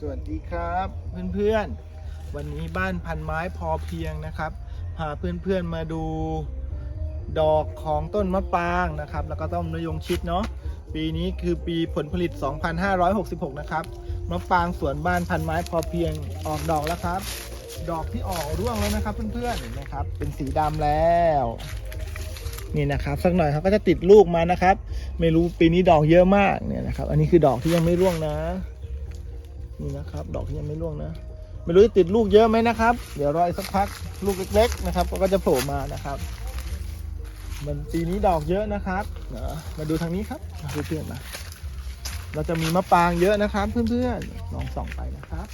สวัสดีครับเพื่อนๆ วันนี้บ้านพันไม้พอเพียงนะครับพาเพื่อนๆมาดูดอกของต้นมะปรางนะครับ แล้วก็ต้นมะยงชิดเนาะปีนี้คือปีผลผลิต 2566 นะครับมะปรางสวนบ้านพันไม้พอเพียงออกดอกแล้วครับ ดอกที่ออกร่วงแล้วนะครับเพื่อนๆนไหมครับ เป็นสีดำแล้วนี่นะครับสักหน่อยเขาก็จะติดลูกมานะครับ ไม่รู้ปีนี้ดอกเยอะมากเนี่ยนะครับ อันนี้คือดอกที่ยังไม่ร่วงนะ นี่นะครับ ดอกยังไม่ร่วงนะ ไม่รู้จะติดลูกเยอะไหมนะครับ เดี๋ยวรออีกสักพักลูกเล็ก ๆ นะครับ ก็จะโผล่มานะครับ มันปีนี้ดอกเยอะนะครับเดี๋ยวมาดูทางนี้ครับเพื่อนๆมาเราจะมีมะปรางเยอะนะครับเพื่อนๆลองส่องไปนะครับ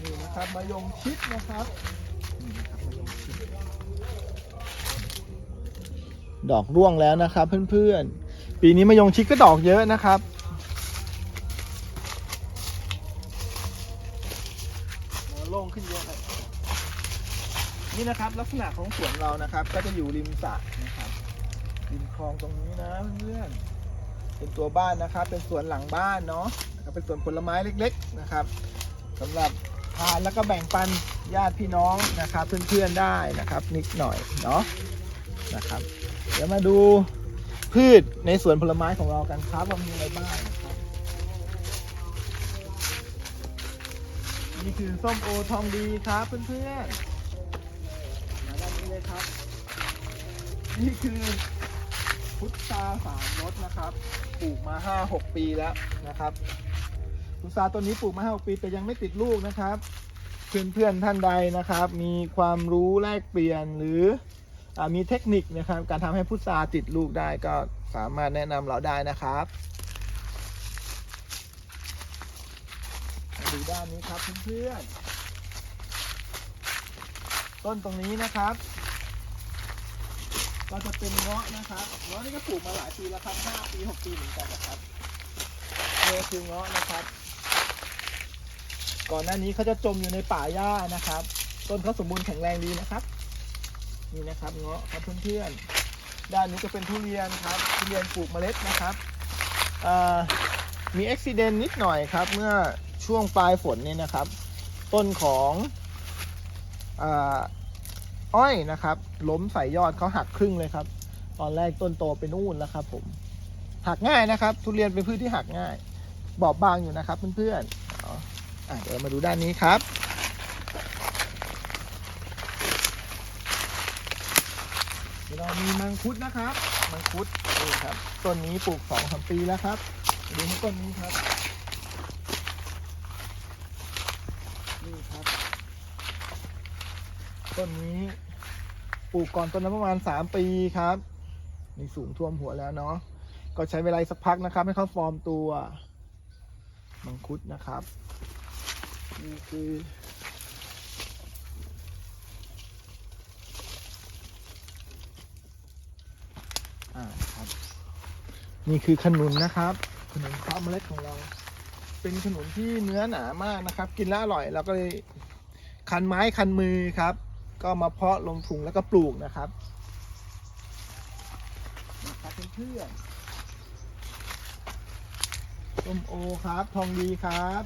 นี่นะครับมายงชิดนะครับมายงชิด ดอกร่วงแล้วนะครับ เพื่อนๆ ปีนี้มายงชิดก็ดอกเยอะนะครับ โล่งขึ้นเยอะเลยนี่นะครับลักษณะของสวนเรานะครับ ก็จะอยู่ริมสระนะครับริมคลองตรงนี้นะเพื่อนเป็นตัวบ้านนะครับ เป็นสวนหลังบ้านเนาะเป็นสวนผลไม้เล็ก ๆนะครับสำหรับทานแล้วก็แบ่งปันญาติพี่น้องนะครับ เพื่อนๆได้นะครับ นิดหน่อยเนาะนะครับ เดี๋ยวมาดูพืชในสวนผลไม้ของเรากันครับว่ามีอะไรบ้างนะครับนี่คือส้มโอทองดีครับเพื่อนๆมาด้านนี้เลยครับ นี่คือพุทราสามรสนะครับ ปลูกมา 5-6 ปีแล้วนะครับ พุทราต้นนี้ปลูกมา 5-6 ปีแต่ยังไม่ติดลูกนะครับ เพื่อนๆท่านใดนะครับ มีความรู้แลกเปลี่ยนหรือ มีเทคนิคนะครับ การทำให้พุทราติดลูกได้ก็สามารถแนะนำเราได้นะครับดูด้านนี้ครับเพื่อนๆต้นตรงนี้นะครับ ก็จะเป็นเงาะนะครับเงาะนี่ก็ปลูกมาหลายปีแล้วครับ5ปี6ปีเหมือนกันนะครับนี่คือเงาะนะครับ ก่อนหน้านี้เขาจะจมอยู่ในป่าหญ้านะครับ ต้นเขาสมบูรณ์แข็งแรงดีนะครับ นี่นะครับเงาะครับเพื่อนๆด้านนี้ก็เป็นทุเรียนครับทุเรียนปลูกเมล็ดนะครับเอ่อมีอุบิเหตุนิดหน่อยครับ เมื่อช่วงปลายฝนเนี่ยนะครับ ต้นของอ้อยนะครับ ล้มใส่ยอดเขาหักครึ่งเลยครับ ตอนแรกต้นโตไปนู่นแล้วครับ ผมหักง่ายนะครับ ทุเรียนเป็นพืชที่หักง่าย บอบบางอยู่นะครับเพื่อนๆอ๋ออะเดี๋ยวมาดูด้านนี้ครับ เรามีมังคุดนะครับ มังคุดนี่ครับ ต้นนี้ปลูกสองสามปีแล้วครับดูที่ต้นนี้ครับ นี่ครับ ต้นนี้ปลูกก่อนต้นนั้นประมาณสามปีครับ นี่สูงท่วมหัวแล้วเนาะ ก็ใช้เวลาสักพักนะครับ ให้เขาฟอร์มตัว มังคุดนะครับ นี่คือ อ่าครับ นี่คือขนุนนะครับ ขนุนพาะเมล็ดของเรา เป็นขนุนที่เนื้อหนามากนะครับ กินแล้วอร่อยเราก็เลยคันไม้คันมือครับ ก็มาเพาะลงถุงแล้วก็ปลูกนะครับนะครับเพื่อนๆส้มโอครับ ทองดีครับ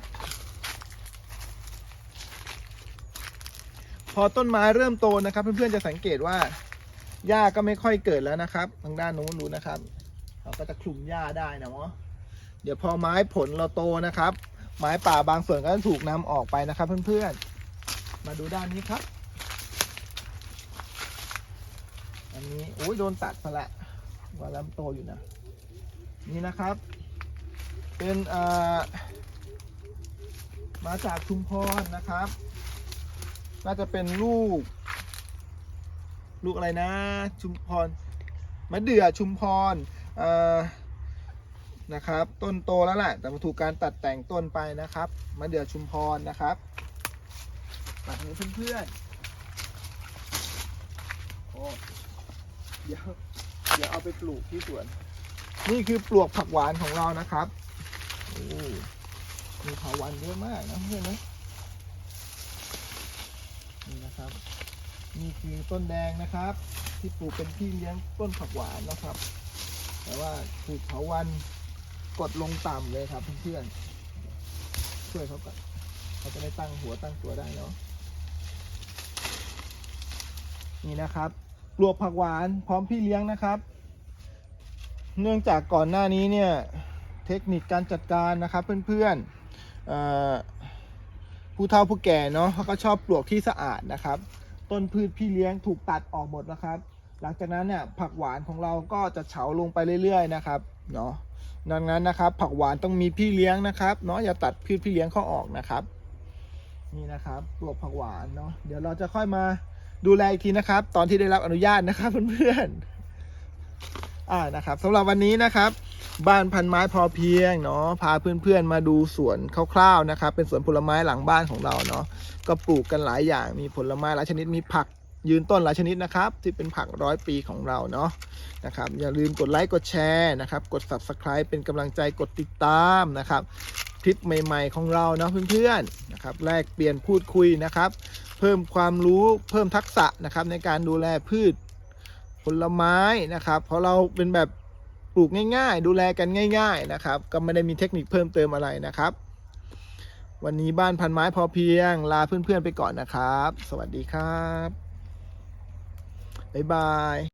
พอต้นไม้เริ่มโตนะครับ เพื่อนๆจะสังเกตว่า หญ้าก็ไม่ค่อยเกิดแล้วนะครับ ทางด้านนู้นดูนะครับ เราก็จะคลุมหญ้าได้นะเนาะเดี๋ยวพอไม้ผลเราโตนะครับ ไม้ป่าบางส่วนก็จะถูกนำออกไปนะครับเพื่อนๆ มาดูด้านนี้ครับ อันนี้โอ้ยโดนตัดไปละว่าลำโตอยู่นะ นี่นะครับ เป็นอ่อมาจากชุมพรนะครับ น่าจะเป็นลูก ลูกอะไรนะ ชุมพรมะเดื่อชุมพรนะครับ ต้นโตแล้วแหละแต่มาถูกการตัดแต่งต้นไปนะครับมะเดื่อชุมพรนะครับตัดนี้เพื่อนๆโอ้เดี๋ยวเดี๋ยวเอาไปปลูกที่สวน นี่คือปลวกผักหวานของเรานะครับโอ้มีเถาวันเยอะมากนะเพื่อนนะ นี่คือต้นแดงนะครับ ที่ปลูกเป็นพี่เลี้ยงต้นผักหวานนะครับ แต่ว่าถูกเถาวันกดลงต่ำเลยครับเพื่อนๆช่วยเขาก่อนเขาจะได้ตั้งหัวตั้งตัวได้เนาะนี่นะครับปลวกผักหวานพร้อมพี่เลี้ยงนะครับ เนื่องจากก่อนหน้านี้เนี่ยเทคนิคการจัดการนะครับเพื่อนๆผู้เฒ่าผู้แก่เนาะเขาก็ชอบปลวกที่สะอาดนะครับ ต้นพืชพี่เลี้ยงถูกตัดออกหมดนะครับ หลังจากนั้นเนี่ยผักหวานของเราก็จะเฉาลงไปเรื่อยๆนะครับเนาะดังนั้นนะครับ ผักหวานต้องมีพี่เลี้ยงนะครับเนาะอย่าตัดพืชพี่เลี้ยงเขาออกนะครับนี่นะครับปลวกผักหวานเนาะเดี๋ยวเราจะค่อยมาดูแลอีกทีนะครับ ตอนที่ได้รับอนุญาตนะครับเพื่อนๆอ่านะครับสำหรับวันนี้นะครับ บ้านพันไม้พอเพียงเนาะพาเพื่อนๆมาดูสวนคร่าวๆนะครับ เป็นสวนผลไม้หลังบ้านของเราเนาะก็ปลูกกันหลายอย่างมีผลไม้หลายชนิดมีผักยืนต้นหลายชนิดนะครับ ที่เป็นผักร้อยปีของเราเนาะนะครับ อย่าลืมกดไลค์กดแชร์นะครับ กด subscribe เป็นกำลังใจกดติดตามนะครับคลิปใหม่ ๆ ของเราเนาะเพื่อนๆนะครับแลกเปลี่ยนพูดคุยนะครับ เพิ่มความรู้เพิ่มทักษะนะครับในการดูแลพืชผลไม้นะครับ เพราะเราเป็นแบบ ปลูกง่ายๆ ดูแลกันง่าย ๆนะครับ ก็ไม่ได้มีเทคนิคเพิ่มเติมอะไรนะครับ วันนี้บ้านพันไม้พอเพียง ลาเพื่อนๆไปก่อนนะครับ สวัสดีครับบ๊ายบาย